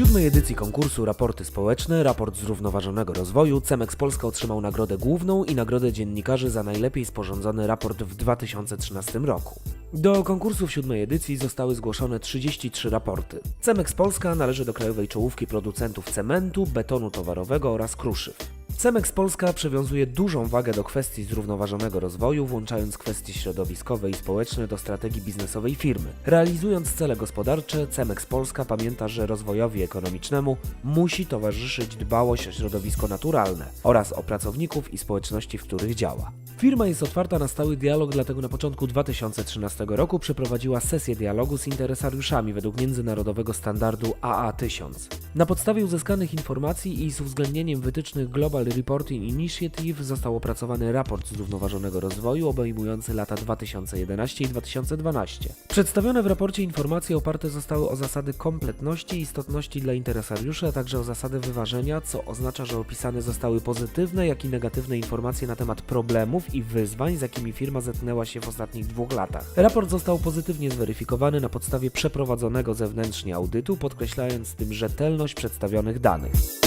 siódmej edycji konkursu Raporty Społeczne, Raport Zrównoważonego Rozwoju, Cemex Polska otrzymał nagrodę główną i nagrodę dziennikarzy za najlepiej sporządzony raport w 2013 roku. Do konkursu w siódmej edycji zostały zgłoszone 33 raporty. Cemex Polska należy do krajowej czołówki producentów cementu, betonu towarowego oraz kruszyw. Cemex Polska przywiązuje dużą wagę do kwestii zrównoważonego rozwoju, włączając kwestie środowiskowe i społeczne do strategii biznesowej firmy. Realizując cele gospodarcze, Cemex Polska pamięta, że rozwojowi ekonomicznemu musi towarzyszyć dbałość o środowisko naturalne oraz o pracowników i społeczności, w których działa. Firma jest otwarta na stały dialog, dlatego na początku 2013 roku przeprowadziła sesję dialogu z interesariuszami według międzynarodowego standardu AA1000. Na podstawie uzyskanych informacji i z uwzględnieniem wytycznych Global Reporting Initiative został opracowany raport zrównoważonego rozwoju obejmujący lata 2011 i 2012. Przedstawione w raporcie informacje oparte zostały o zasady kompletności i istotności dla interesariuszy, a także o zasady wyważenia, co oznacza, że opisane zostały pozytywne, jak i negatywne informacje na temat problemów i wyzwań, z jakimi firma zetknęła się w ostatnich dwóch latach. Raport został pozytywnie zweryfikowany na podstawie przeprowadzonego zewnętrznie audytu, podkreślając tym rzetelność przedstawionych danych.